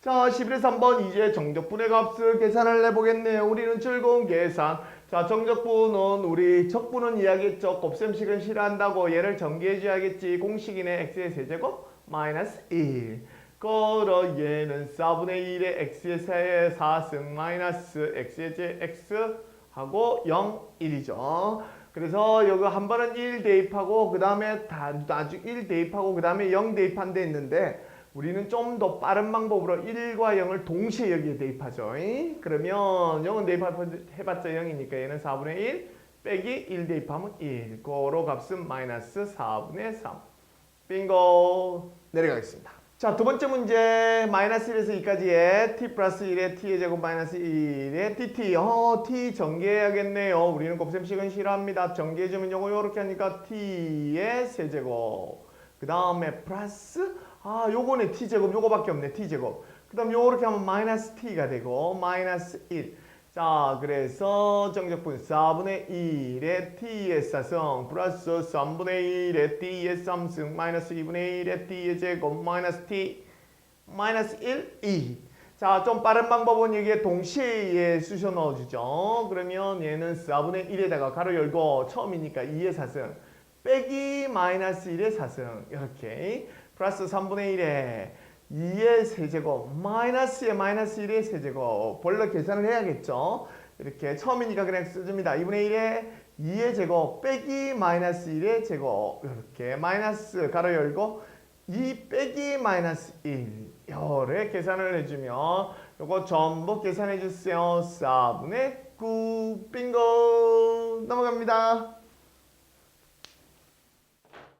자, 11.3번 이제 정적분의 값을 계산을 해보겠네요. 우리는 즐거운 계산. 자, 정적분은 우리 적분은 이야기했죠. 곱셈식은 싫어한다고 얘를 정리해줘야겠지. 공식이네. x의 세제곱 마이너스 1. 걸어 얘는 4분의 1의 x의 세의 4승 마이너스 x의 제 x 하고 0, 1이죠. 그래서 여기 한 번은 1 대입하고 그 다음에 다 나중 1 대입하고 그 다음에 0 대입한 데 있는데 우리는 좀 더 빠른 방법으로 1과 0을 동시에 여기에 대입하죠. 이? 그러면 0은 대입해봤자 0이니까 얘는 4분의 1 빼기 1 대입하면 1. 고로 값은 마이너스 4분의 3. 빙고 내려가겠습니다. 자, 두 번째 문제. 마이너스 1에서 2까지의 t 플러스 1의 t의 제곱 마이너스 1의 dt 어, t 전개해야겠네요. 우리는 곱셈식은 싫어합니다. 전개해주면 요거 요렇게 하니까 t의 세제곱. 그 다음에 플러스 아 요거네 t제곱 요거밖에 없네 t제곱. 그 다음 요렇게 하면 마이너스 t가 되고 마이너스 1 자, 그래서 정적분 4분의 1의 t의 사성 플러스 3분의 1의 t의 3승 마이너스 2분의 1의 t의 제곱 마이너스 t 마이너스 1, 2. 자, 좀 빠른 방법은 여기에 동시에 쑤셔 넣어주죠. 그러면 얘는 4분의 1에다가 가로 열고 처음이니까 2의 사승 빼기 마이너스 1의 사승 이렇게 플러스 3분의 1에 2의 세제곱 마이너스의 마이너스 1의 세제곱 본래 계산을 해야겠죠? 이렇게 처음이니까 그냥 써줍니다. 2분의 1에 2의 제곱 빼기 마이너스 1의 제곱 이렇게 마이너스 가로 열고 2 빼기 마이너스 1 요래 계산을 해주면 요거 전부 계산해 주세요. 4분의 9 빙고. 넘어갑니다